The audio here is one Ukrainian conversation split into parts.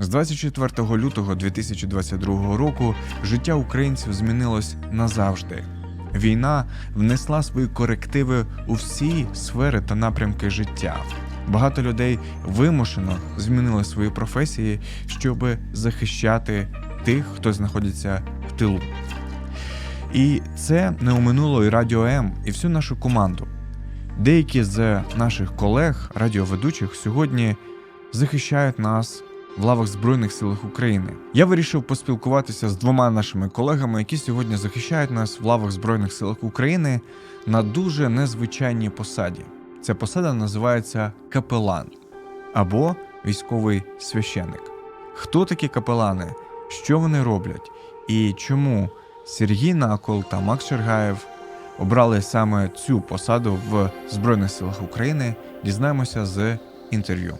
З 24 лютого 2022 року життя українців змінилось назавжди. Війна внесла свої корективи у всі сфери та напрямки життя. Багато людей вимушено змінили свої професії, щоб захищати тих, хто знаходиться в тилу. І це не оминуло і Радіо М, і всю нашу команду. Деякі з наших колег, радіоведучих, сьогодні захищають нас в лавах Збройних сил України. Я вирішив поспілкуватися з двома нашими колегами, які сьогодні захищають нас в лавах Збройних сил України на дуже незвичайній посаді. Ця посада називається капелан або військовий священник. Хто такі капелани? Що вони роблять? І чому Сергій Накол та Макс Чергаєв обрали саме цю посаду в Збройних силах України? Дізнаємося з інтерв'ю.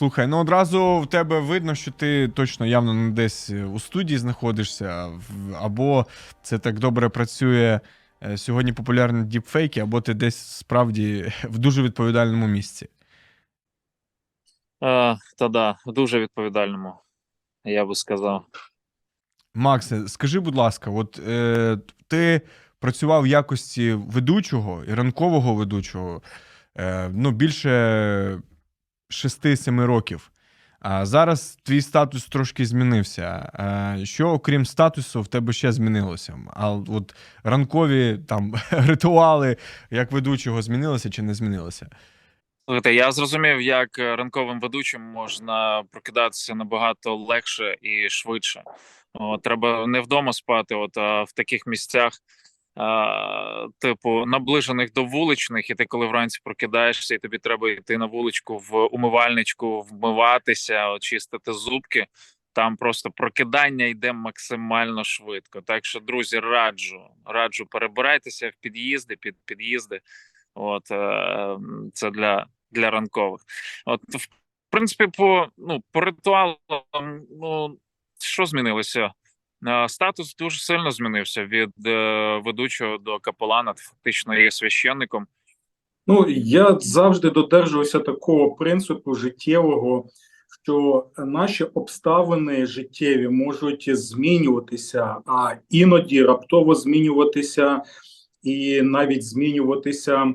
Слухай, ну одразу в тебе видно, що ти точно явно не десь у студії знаходишся, або це так добре працює е, сьогодні популярні діпфейки, або ти десь справді в дуже відповідальному місці. А, та да, в дуже відповідальному, я би сказав. Максе, скажи, будь ласка, от е, ти працював в якості ведучого і ранкового ведучого е, ну, більше 6-7 років. А зараз твій статус трошки змінився. Е, що, окрім статусу, в тебе ще змінилося? А от ранкові там ритуали як ведучого змінилися чи не змінилися? Слухайте, я зрозумів, як ранковим ведучим можна прокидатися набагато легше і швидше. От, треба не вдома спати, от а в таких місцях, а, типу, наближених до вуличних, і ти коли вранці прокидаєшся, і тобі треба йти на вуличку в умивальничку, вмиватися, очистити зубки. Там просто прокидання йде максимально швидко. Так що, друзі, раджу, раджу, перебирайтеся в під'їзди, під під'їзди. От е, це для, для ранкових. От, в принципі, по ну по ритуалам, ну що змінилося? Е, Статус дуже сильно змінився від е, ведучого до капелана. Фактично є священником. Ну, я завжди додержуюся такого принципу життєвого, що наші обставини життєві можуть змінюватися, а іноді раптово змінюватися і навіть змінюватися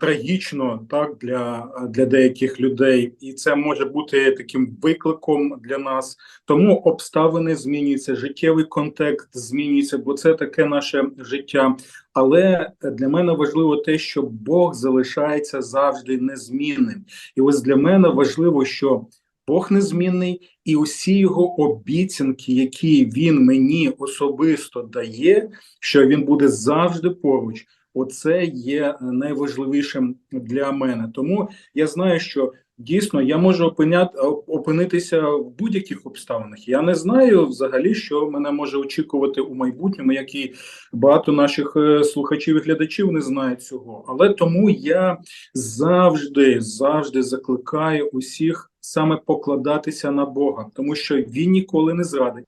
трагічно так для, для деяких людей, і це може бути таким викликом для нас. Тому обставини змінюються, життєвий контекст змінюється, бо це таке наше життя. Але для мене важливо те, що Бог залишається завжди незмінним. І ось для мене важливо, що Бог незмінний, і усі його обіцянки, які він мені особисто дає, що він буде завжди поруч. Оце є найважливішим для мене. Тому я знаю, що дійсно я можу опиняти, опинитися в будь-яких обставинах. Я не знаю взагалі, що мене може очікувати у майбутньому, як і багато наших е, слухачів і глядачів не знають цього. Але тому я завжди, завжди закликаю усіх саме покладатися на Бога, тому що Він ніколи не зрадить,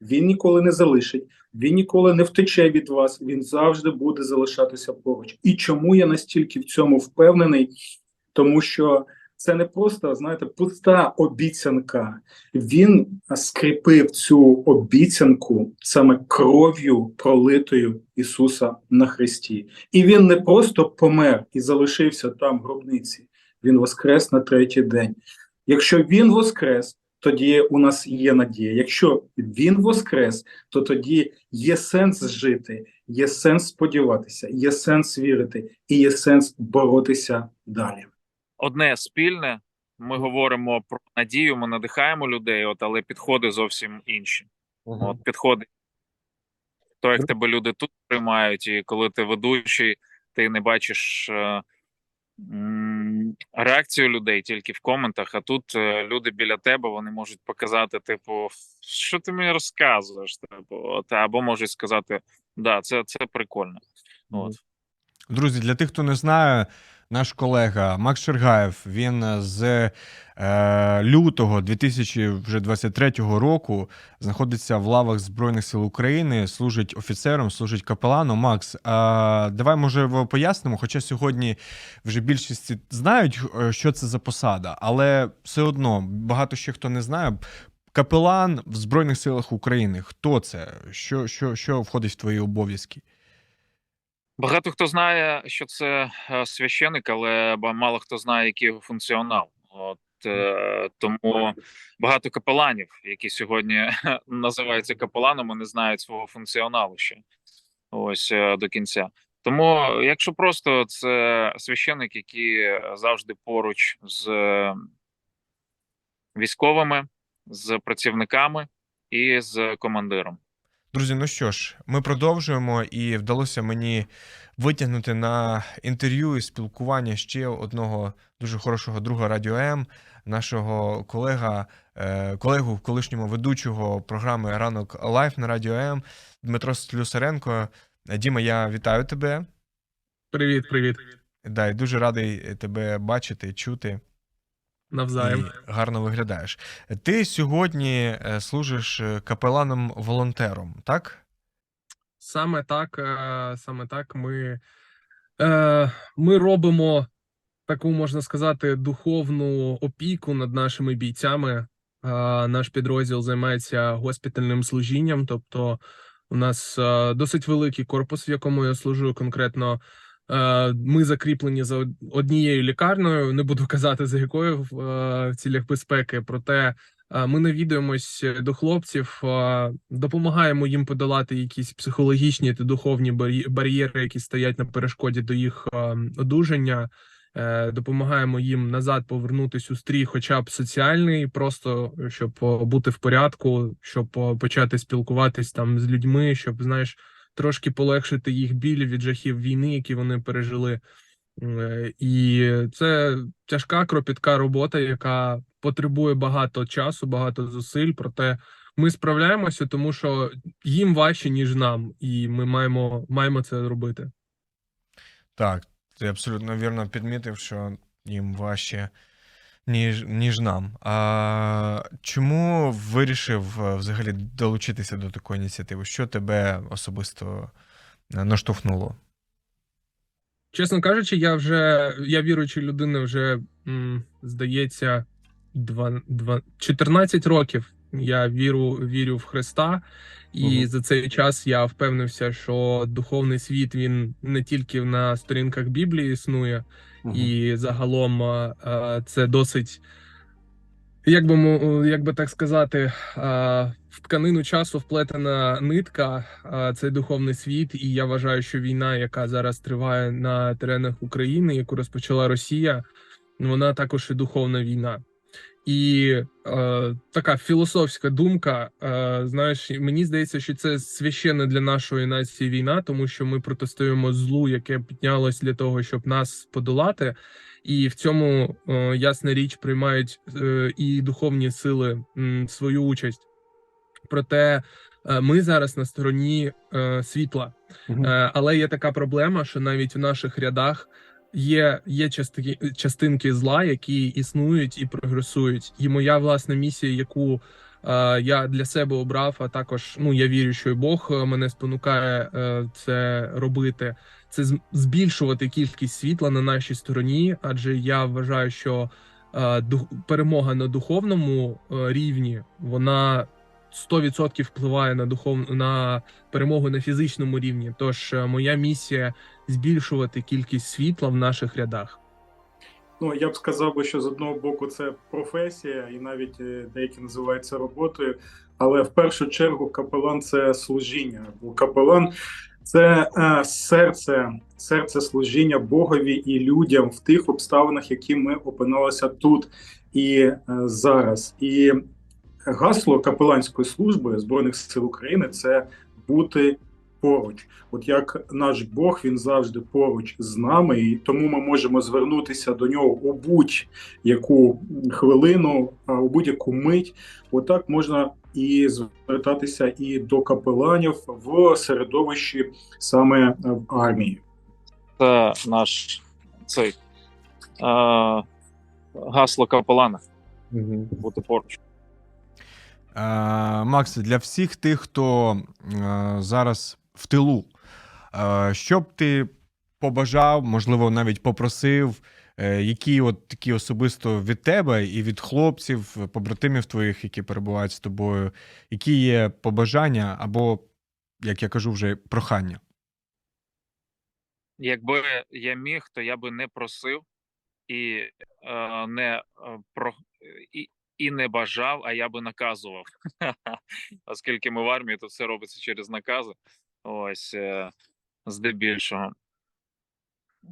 Він ніколи не залишить. Він ніколи не втече від вас, він завжди буде залишатися поруч. І чому я настільки в цьому впевнений? Тому що це не просто, знаєте, пуста обіцянка. Він скріпив цю обіцянку саме кров'ю пролитою Ісуса на Христі. І він не просто помер і залишився там в гробниці. Він воскрес на третій день. Якщо він воскрес, тоді у нас є надія. Якщо він воскрес, то тоді є сенс жити, є сенс сподіватися, є сенс вірити і є сенс боротися далі. Одне спільне. Ми говоримо про надію, ми надихаємо людей, от але підходи зовсім інші. От підходи. То, як тебе люди тут приймають, і коли ти ведучий, ти не бачиш е, реакцію людей тільки в коментах. А тут е, люди біля тебе вони можуть показати, типу, що ти мені розказуєш? Типу, або можуть сказати, да, це, це прикольно. От. Друзі, для тих, хто не знає, наш колега Макс Шергаєв, він з е, лютого 2023 року знаходиться в лавах Збройних сил України, служить офіцером, служить капеланом. Макс, а, давай може пояснимо, хоча сьогодні вже більшість знають, е, що це за посада, але все одно багато ще хто не знає. Капелан в Збройних силах України. Хто це? Що, що, що входить в твої обов'язки? Багато хто знає, що це е, священик, але мало хто знає, який його функціонал. От е, тому багато капеланів, які сьогодні називаються капеланами, не знають свого функціоналу ще ось е, до кінця. Тому, якщо просто це священик, який завжди поруч з е, військовими, з працівниками і з командиром. Друзі, ну що ж, ми продовжуємо, і вдалося мені витягнути на інтерв'ю і спілкування ще одного дуже хорошого друга Радіо М, нашого колега, е, колегу колишнього ведучого програми Ранок Лайф на Радіо М Дмитро Слюсаренко. Діма, я вітаю тебе. Привіт, привіт. Да, і дуже радий тебе бачити, чути. Навзаєм. І гарно виглядаєш. Ти сьогодні е, служиш е, капеланом-волонтером, так? Саме так, е, саме так ми, ми робимо таку, можна сказати, духовну опіку над нашими бійцями. Наш підрозділ займається госпітальним служінням, тобто у нас досить великий корпус, в якому я служу конкретно. Е, Ми закріплені за однією лікарнею. Не буду казати за якою в е, цілях безпеки, проте е, ми навідуємось до хлопців, допомагаємо їм подолати якісь психологічні та духовні бар'єри, які стоять на перешкоді до їх одужання. Допомагаємо їм назад повернутись у стрій, хоча б соціальний, просто щоб бути в порядку, щоб почати спілкуватись там з людьми, щоб знаєш трошки полегшити їх біль від жахів війни, які вони пережили. Е, І це тяжка кропітка робота, яка потребує багато часу, багато зусиль. Проте ми справляємося, тому що їм важче, ніж нам, і ми маємо, маємо це робити. Так, ти абсолютно вірно підмітив, що їм важче, ніж, ніж нам. А чому вирішив е, взагалі долучитися до такої ініціативи? Що тебе особисто е, наштовхнуло? Чесно кажучи, я вже я віруюча людина, вже м, здається, два, два, 14 років. Я віру, вірю в Христа, і Мгм. за цей час я впевнився, що духовний світ він не тільки на сторінках Біблії існує, і загалом а, а, це досить, як би, як би так сказати, а, в тканину часу вплетена нитка, цей духовний світ. І я вважаю, що війна, яка зараз триває на теренах України, яку розпочала Росія, вона також і духовна війна. І е, така філософська думка. Е, знаєш, мені здається, що це священна для нашої нації війна, тому що ми протистоїмо злу, яке піднялось для того, щоб нас подолати. І в цьому е, ясна річ приймають е, і духовні сили м, свою участь. Проте е, ми зараз на стороні е, світла. Е, Але є така проблема, що навіть в наших рядах є, є частки, частинки зла, які існують і прогресують. І моя власна місія, яку е, я для себе обрав, а також ну я вірю, що і Бог е, мене спонукає е, це робити. Це збільшувати кількість світла на нашій стороні, адже я вважаю, що е, перемога на духовному е, рівні вона 100% впливає на духов на перемогу на фізичному рівні. Тож е, моя місія збільшувати кількість світла в наших рядах. Ну, я б сказав би, що з одного боку це професія, і навіть е, деякі називають це роботою. Але в першу чергу капелан це служіння. Бо капелан це е, серце, серце служіння Богові і людям в тих обставинах, які ми опинилися тут і зараз. І гасло капеланської служби Збройних сил України це бути поруч. От як наш Бог він завжди поруч з нами, і тому ми можемо звернутися до нього у будь-яку хвилину, а у будь-яку мить. Отак можна і звертатися і до капеланів в середовищі саме в армії. Це наш цей е, гасло капелана Угу. бути поруч. Е, Макс, для всіх тих, хто е, зараз в тилу, е, що б ти побажав, можливо, навіть попросив, які от такі особисто від тебе і від хлопців, побратимів твоїх, які перебувають з тобою, які є побажання або, як я кажу, вже прохання? Якби я міг, то я би не просив і е, не про і не бажав, а я би наказував. Оскільки ми в армії, то все робиться через накази. Ось е, здебільшого.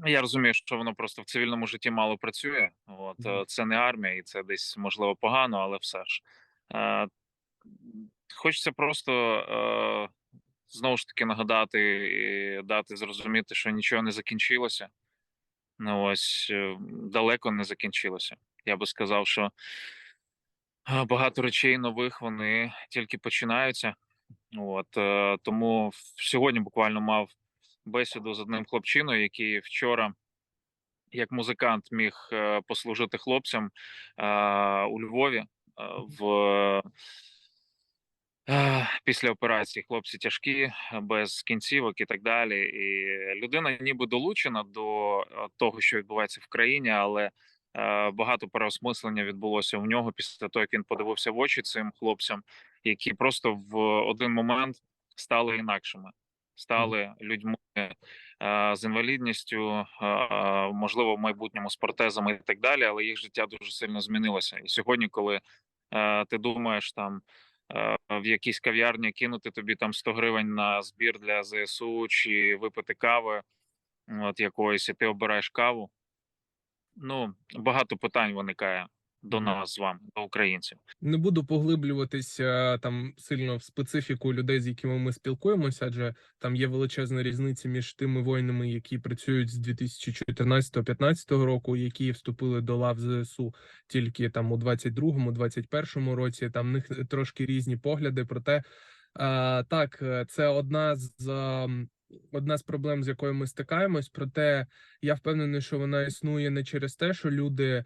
Я розумію, що воно просто в цивільному житті мало працює. От е, це не армія, і це десь можливо погано, але все ж. Е, хочеться просто е, знову ж таки нагадати і дати зрозуміти, що нічого не закінчилося. Ну ось далеко не закінчилося. Я би сказав, що багато речей нових вони тільки починаються. От е, тому сьогодні буквально мав бесіду з одним хлопчиною, який вчора, як музикант, міг е, послужити хлопцям е, у Львові е, в е, після операції. Хлопці тяжкі, без кінцівок і так далі. І людина ніби долучена до того, що відбувається в країні, але багато переосмислення відбулося в нього після того, як він подивився в очі цим хлопцям, які просто в один момент стали інакшими, стали людьми е, з інвалідністю, е, можливо, в майбутньому з протезами і так далі, але їх життя дуже сильно змінилося. І сьогодні, коли е, ти думаєш там. е, В якійсь кав'ярні кинути тобі там 100 гривень на збір для ЗСУ чи випити кави, от якоїсь, і ти обираєш каву. Ну, багато питань виникає до нас з вами, до українців. Не буду поглиблюватися там сильно в специфіку людей, з якими ми спілкуємося, адже там є величезна різниця між тими воїнами, які працюють з 2014-2015 року, які вступили до лав ЗСУ тільки там у 22-му, 21-му році. Там в них трошки різні погляди. Проте а, так, е, це одна з ам, одна з проблем, з якою ми стикаємось. Проте я впевнений, що вона існує не через те, що люди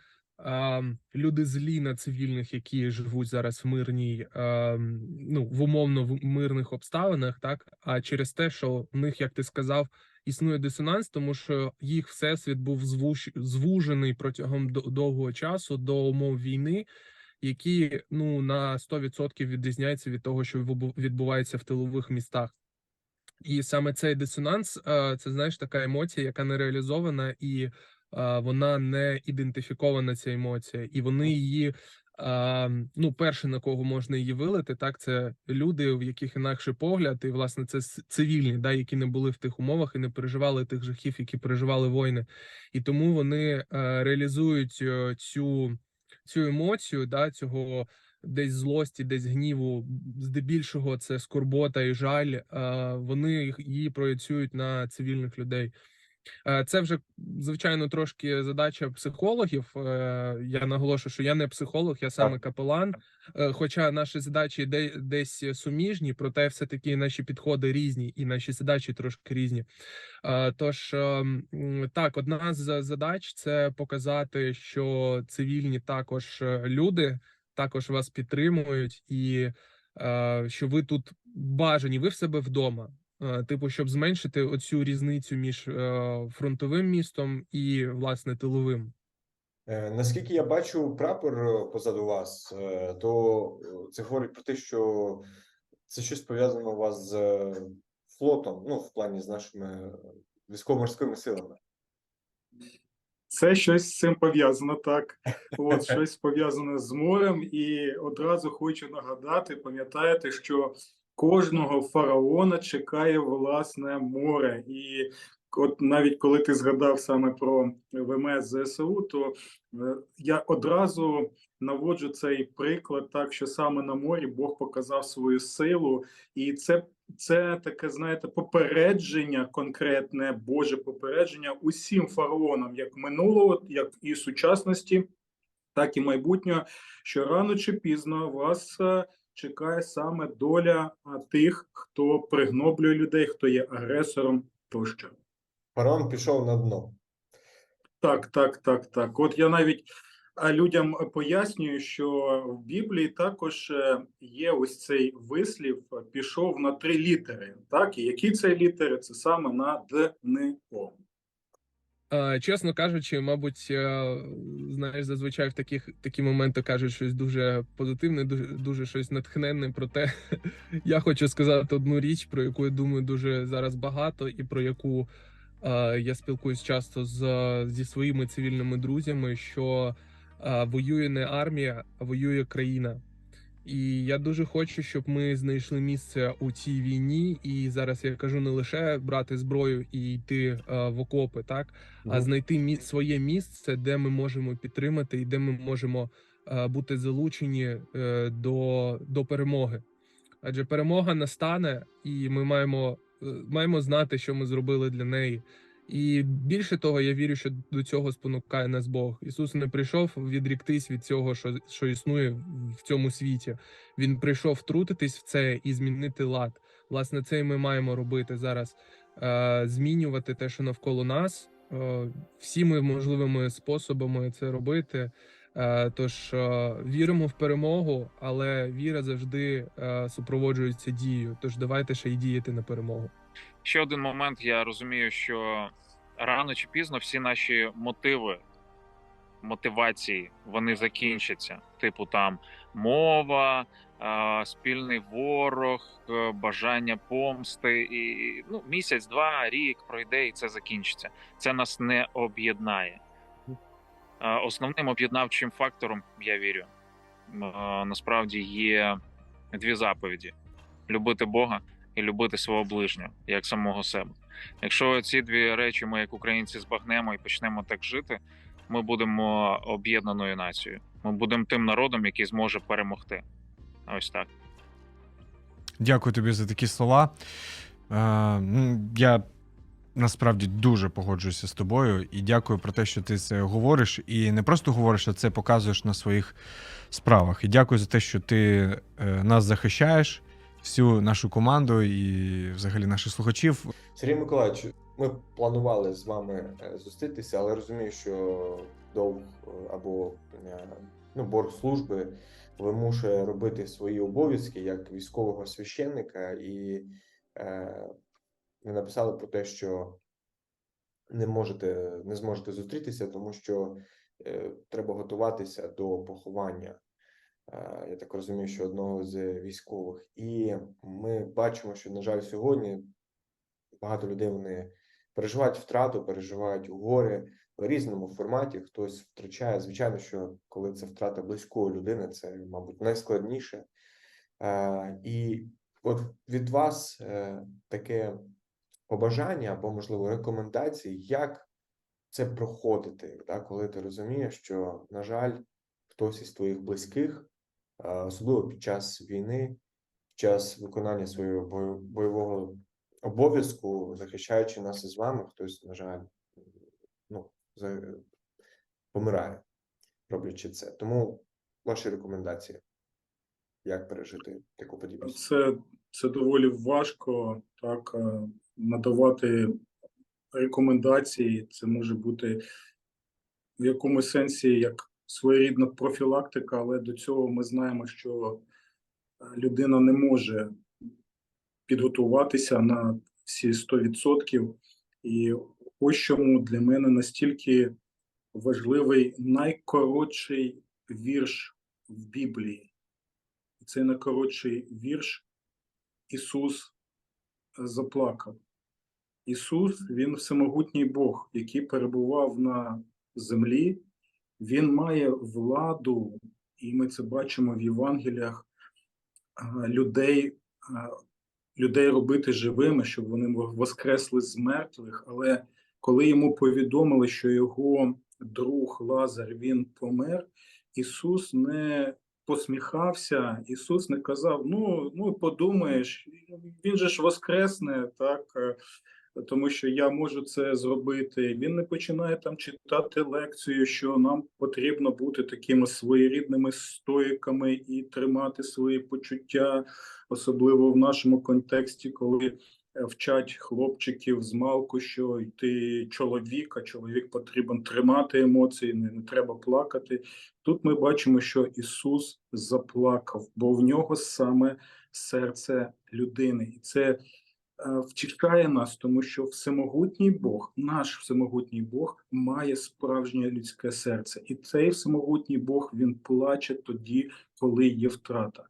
люди злі на цивільних, які живуть зараз в мирній, ну в умовно в мирних обставинах, так а через те, що в них, як ти сказав, існує дисонанс, тому що їх всесвіт був звуш... звужений протягом до- довгого часу до умов війни, які ну на 100% відрізняються від того, що відбувається в тилових містах. І саме цей дисонанс, е, це знаєш така емоція, яка не реалізована, і е, вона не ідентифікована. Ця емоція, і вони її. Ну, перше на кого можна її вилити, так це люди, в яких інакший погляд, і власне це цивільні, да, які не були в тих умовах і не переживали тих жахів, які переживали воїни, і тому вони е, реалізують цю, цю емоцію, да, цього десь злості, десь гніву, здебільшого це скорбота і жаль. Вони її проєцюють на цивільних людей. Е, Це вже звичайно трошки задача психологів. Е, Я наголошую, що я не психолог, я саме капелан. Е, Хоча наші задачі десь суміжні, проте все таки наші підходи різні, і наші задачі трошки різні. Тож е, так, одна з задач це показати, що цивільні також люди, також вас підтримують, і е, що ви тут бажані, ви в себе вдома. Е, Типу, щоб зменшити оцю різницю між е, фронтовим містом і власне тиловим. Е, Наскільки я бачу прапор позаду вас, то це говорить про те, що це щось пов'язано у вас з флотом, ну, в плані з нашими військово-морськими силами. Це щось з цим пов'язано, так. От щось пов'язане з морем, і одразу хочу нагадати: пам'ятаєте, що кожного фараона чекає власне море. І от навіть коли ти згадав саме про ВМС ЗСУ, то е, я одразу наводжу цей приклад, так що саме на морі Бог показав свою силу, і це це таке, знаєте, попередження, конкретне Боже попередження усім фараонам, як минулого, як і сучасності, так і майбутнього, що рано чи пізно вас е, чекає саме доля тих, хто пригноблює людей, хто є агресором тощо. Фараон пішов на дно. Так, так, так, так. От я навіть людям пояснюю, що в Біблії також е, є ось цей вислів пішов на три літери. Так, і які це літери? Це саме на ДНО. Чесно кажучи, мабуть, е, знаєш, зазвичай в таких такі моменти кажуть щось дуже позитивне, дуже, дуже щось натхненне. Проте я хочу сказати одну річ, про яку я думаю дуже зараз багато, і про яку е, я спілкуюсь часто з, зі своїми цивільними друзями, що воює не армія, а воює країна. І я дуже хочу, щоб ми знайшли місце у цій війні. І зараз я кажу не лише брати зброю і йти е, в окопи, так а знайти мі- своє місце, де ми можемо підтримати і де ми можемо е, бути залучені е, до, до перемоги. Адже перемога настане, і ми маємо, е, маємо знати, що ми зробили для неї. І більше того, я вірю, що до цього спонукає нас Бог. Ісус не прийшов відріктись від цього, що, що існує в цьому світі. Він прийшов втрутитись в це і змінити лад. Власне, це і ми маємо робити зараз. Е, змінювати те, що навколо нас, е, всіми можливими способами це робити. Е, Тож віримо в перемогу, але віра завжди супроводжується дією. Тож давайте ще й діяти на перемогу. Ще один момент. Я розумію, що рано чи пізно всі наші мотиви, мотивації, вони закінчаться. Типу там мова, спільний ворог, е, бажання помсти, і ну місяць, два, рік пройде, і це закінчиться. Це нас не об'єднає. Основним об'єднавчим фактором, я вірю, насправді є дві заповіді: любити Бога і любити свого ближнього як самого себе. Якщо ці дві речі ми, як українці, збагнемо і почнемо так жити, ми будемо об'єднаною нацією. Ми будемо тим народом, який зможе перемогти. Ось так. Дякую тобі за такі слова. Е, ну, я насправді дуже погоджуюся з тобою і дякую про те, що ти це говориш. І не просто говориш, а це показуєш на своїх справах. І дякую за те, що ти е, нас захищаєш, всю нашу команду і взагалі наших слухачів. Сергій Миколаївич, ми планували з вами е, зустрітися, але розумію, що довг е, або е, ну, борг служби вимушує робити свої обов'язки як військового священника, і е, ви написали про те, що не можете, не зможете зустрітися, тому що е, треба готуватися до поховання. Е, Я так розумію, що одного з військових, і ми бачимо, що на жаль, сьогодні багато людей вони переживають втрату, переживають горе в різному форматі. Хтось втрачає. Звичайно, що коли це втрата близької людини, це, мабуть, найскладніше. Е, І от від вас е, таке побажання або, можливо, рекомендації, як це проходити, коли ти розумієш, що, на жаль, хтось із твоїх близьких, особливо під час війни, під час виконання свого бойового обов'язку, захищаючи нас із вами, хтось, на жаль, ну, помирає, роблячи це. Тому ваші рекомендації, як пережити таку подібність? Це, це доволі важко так е, надавати рекомендації. Це може бути в якомусь сенсі як своєрідна профілактика, але до цього ми знаємо, що е, людина не може підготуватися на всі 100%. І ось чому для мене настільки важливий найкоротший вірш в Біблії. Цей найкоротший вірш Ісус заплакав. Ісус, Він всемогутній Бог, який перебував на землі. Він має владу, і ми це бачимо в Євангеліях, людей, людей робити живими, щоб вони воскресли з мертвих. Але коли йому повідомили, що його друг Лазар він помер, Ісус не посміхався, Ісус не казав: ну, ну подумаєш, він же ж воскресне, так. Тому що я можу це зробити. Він не починає там читати лекцію, що нам потрібно бути такими своєрідними стоїками і тримати свої почуття, особливо в нашому контексті, коли е, вчать хлопчиків з малку, що ти чоловік, а чоловік потрібен тримати емоції, не, не треба плакати. Тут ми бачимо, що Ісус заплакав, бо в нього саме серце людини, і це втішає нас, тому що всемогутній Бог, наш всемогутній Бог, має справжнє людське серце, і цей всемогутній Бог він плаче тоді, коли є втрата.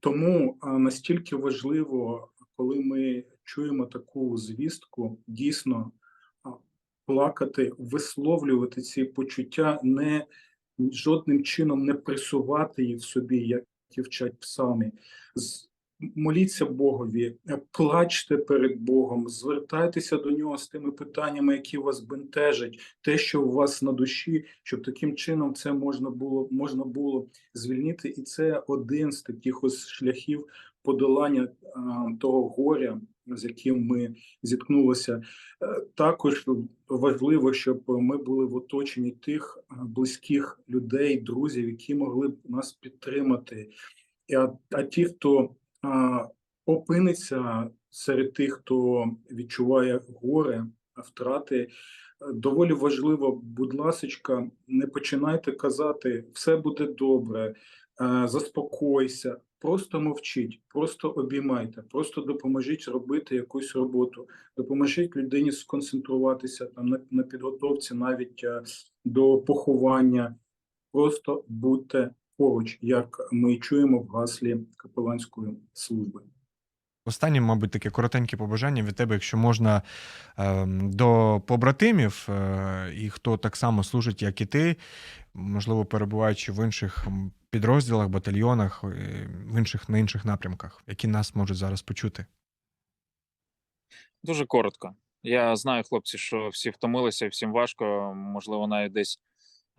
Тому настільки важливо, коли ми чуємо таку звістку, дійсно плакати, висловлювати ці почуття, не жодним чином не присувати їх в собі, як і вчать псалми. З- Моліться Богові, е, плачте перед Богом, звертайтеся до нього з тими питаннями, які вас бентежать, те, що у вас на душі, щоб таким чином це можна було можна було звільнити, і це один з таких ось шляхів подолання того горя, з яким ми зіткнулися. Е, Також важливо, щоб ми були в оточенні тих близьких людей, друзів, які могли б нас підтримати. А, а ті, хто опиниться серед тих, хто відчуває горе, втрати, е, доволі важливо, будь ласочка, не починайте казати все буде добре, е, заспокойся, просто мовчіть, просто обіймайте, просто допоможіть робити якусь роботу, допоможіть людині сконцентруватися там на, на підготовці навіть е, до поховання. Просто будьте поруч, як ми чуємо в гаслі капеланської служби. Останнє, мабуть, таке коротеньке побажання від тебе, якщо можна ем, до побратимів, е, і хто так само служить, як і ти, можливо, перебуваючи в інших підрозділах, батальйонах, е, в інших на інших напрямках, які нас можуть зараз почути. Дуже коротко. Я знаю, хлопці, що всі втомилися, всім важко. Можливо, навіть десь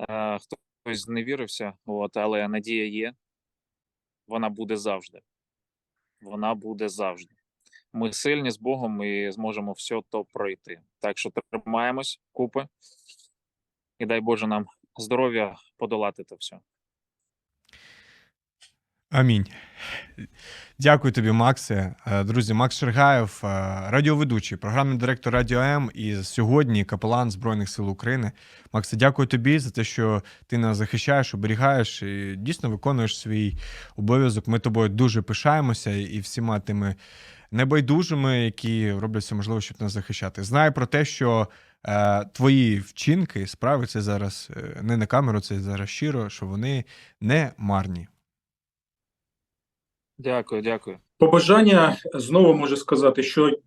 е, хтось зневірився, от, але надія є. Вона буде завжди. Вона буде завжди. Ми сильні з Богом і зможемо все то пройти. Так що тримаємось купи і дай Боже нам здоров'я подолати це все. Амінь. Дякую тобі, Максе. Е, Друзі, Макс Шергаєв, е, радіоведучий, програмний директор Радіо М і сьогодні капелан Збройних сил України. Максе, дякую тобі за те, що ти нас захищаєш, оберігаєш і дійсно виконуєш свій обов'язок. Ми тобою дуже пишаємося і всіма тими небайдужими, які роблять все можливе, щоб нас захищати. Знай про те, що е, твої вчинки, справи це зараз не на камеру, це зараз щиро, що вони не марні. Дякую, дякую. Побажання знову можу сказати, що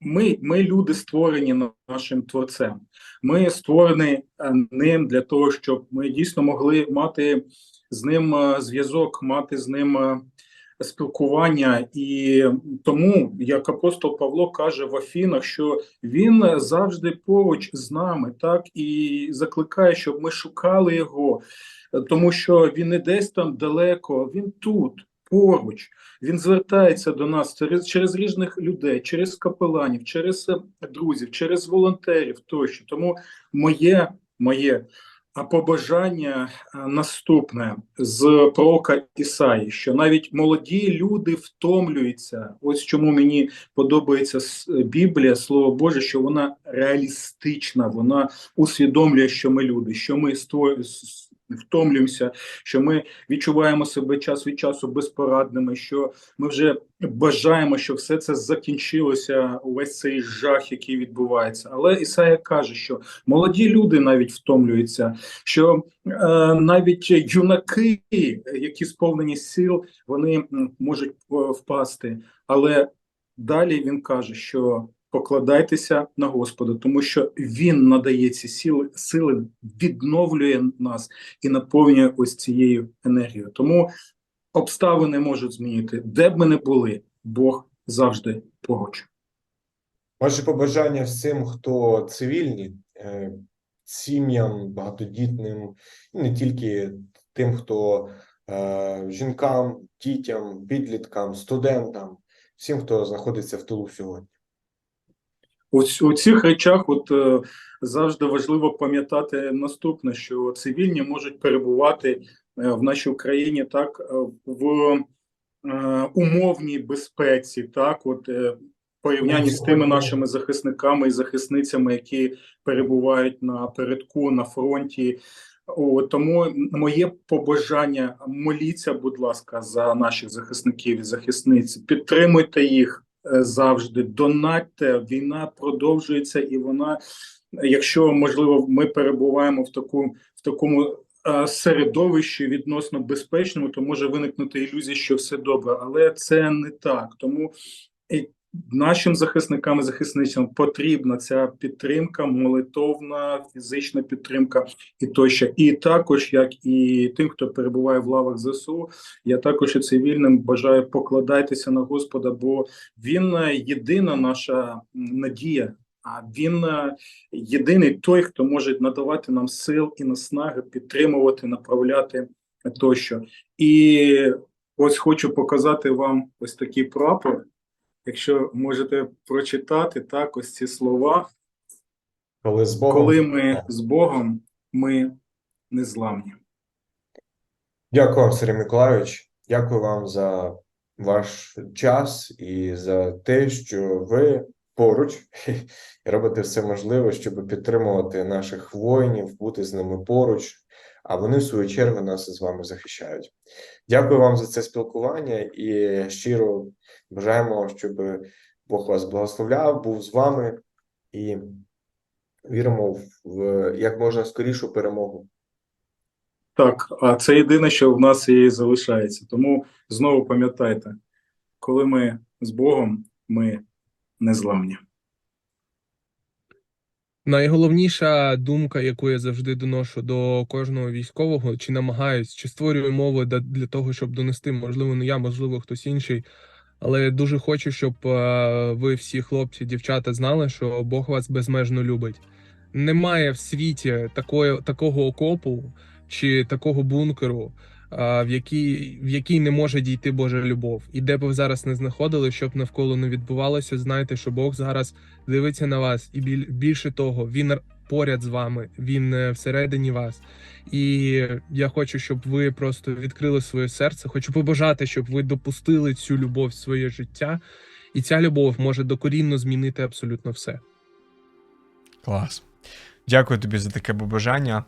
ми, ми люди створені нашим творцем. Ми створені е, ним для того, щоб ми дійсно могли мати з ним е, зв'язок, мати з ним е, спілкування. І тому, як апостол Павло каже в Афінах, що він завжди поруч з нами, так і закликає, щоб ми шукали його, тому що він не десь там далеко, він тут. Поруч він звертається до нас через, через різних людей, через капеланів, через е, друзів, через волонтерів тощо. Тому моє, моє побажання е, наступне з пророка Ісаї, що навіть молоді люди втомлюються. Ось чому мені подобається Біблія, Слово Боже, що вона реалістична, вона усвідомлює, що ми люди, що ми ство- с- втомлюємося, що ми відчуваємо себе час від часу безпорадними, що ми вже бажаємо, щоб все це закінчилося, увесь цей жах, який відбувається. Але Ісая каже, що молоді люди навіть втомлюються, що е, навіть юнаки, які сповнені сил, вони можуть е, впасти. Але далі він каже, що покладайтеся на Господа, тому що Він надає ці сили, сили відновлює нас і наповнює ось цією енергією. Тому обставини можуть змінити, де б ми не були, Бог завжди поруч. Ваше побажання всім, хто цивільні, е, сім'ям, багатодітним, і не тільки тим, хто е, жінкам, дітям, підліткам, студентам, всім, хто знаходиться в тилу сьогодні. У цих речах, от е, завжди важливо пам'ятати наступне: що цивільні можуть перебувати е, в нашій Україні так е, в умовній безпеці, так, от е, порівнянні з тими нашими захисниками і захисницями, які перебувають на передку на фронті. О, тому моє побажання моліться, будь ласка, за наших захисників і захисниць. Підтримуйте їх завжди, донатьте. Війна продовжується, і вона, якщо можливо, ми перебуваємо в таку в такому е, середовищі відносно безпечному, то може виникнути ілюзія, що все добре, але це не так. Тому нашим захисникам і захисницям потрібна ця підтримка, молитовна, фізична підтримка і тощо. І також, як і тим, хто перебуває в лавах ЗСУ, я також і цивільним бажаю покладайтеся на Господа, бо він е, єдина наша надія. А він е, єдиний той, хто може надавати нам сил і наснаги, підтримувати, направляти тощо. І ось хочу показати вам ось такий прапор. Якщо можете прочитати так, ось ці слова, Коли з Богом. коли ми з Богом, ми незламні. Дякую вам, Сергій Миколайович. Дякую вам за ваш час і за те, що ви поруч і робите все можливе, щоб підтримувати наших воїнів, бути з ними поруч. А вони, в свою чергу, нас з вами захищають. Дякую вам за це спілкування і щиро бажаємо, щоб Бог вас благословляв, був з вами і віримо в як можна скорішу перемогу. Так, а це єдине, що в нас і залишається. Тому знову пам'ятайте, коли ми з Богом, ми незламні. Найголовніша думка, яку я завжди доношу до кожного військового, чи намагаюсь, чи створюю мову для того, щоб донести, можливо, не я, можливо, хтось інший. Але дуже хочу, щоб е, ви всі, хлопці, дівчата, знали, що Бог вас безмежно любить. Немає в світі такої, такого окопу чи такого бункеру, в який, в який не може дійти Божа любов. І де б ви зараз не знаходили, щоб навколо не відбувалося, знайте, що Бог зараз дивиться на вас, і більше того, він поряд з вами, він е, всередині вас. І я хочу, щоб ви просто відкрили своє серце. Хочу побажати, щоб ви допустили цю любов в своє життя, і ця любов може докорінно змінити абсолютно все. Клас. Дякую тобі за таке побажання.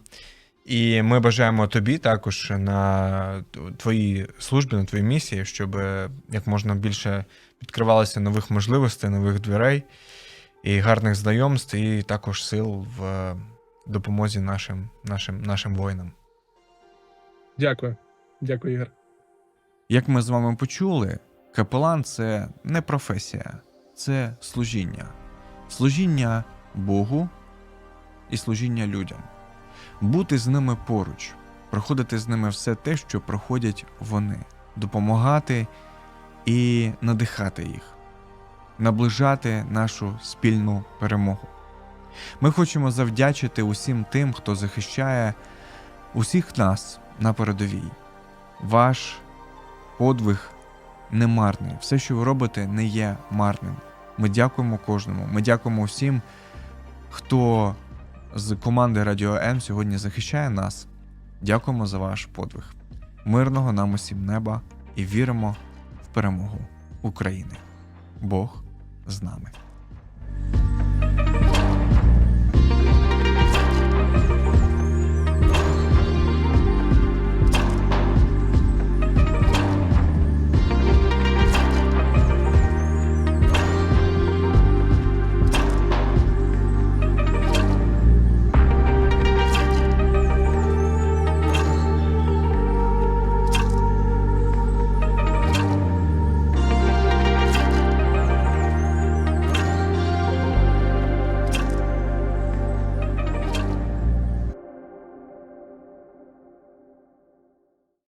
І ми бажаємо тобі також на твоїй службі, на твоїй місії, щоб е, як можна більше відкривалося нових можливостей, нових дверей і гарних знайомств, і також сил в е, допомозі нашим, нашим, нашим воїнам. Дякую, дякую, Ігор. Як ми з вами почули, капелан це не професія, це служіння. Служіння Богу і служіння людям. Бути з ними поруч, проходити з ними все те, що проходять вони, допомагати і надихати їх, наближати нашу спільну перемогу. Ми хочемо завдячити усім тим, хто захищає усіх нас на передовій. Ваш подвиг не марний. Все, що ви робите, не є марним. Ми дякуємо кожному. Ми дякуємо всім, хто з команди Радіо М сьогодні захищає нас. Дякуємо за ваш подвиг. Мирного нам усім неба і віримо в перемогу України. Бог з нами.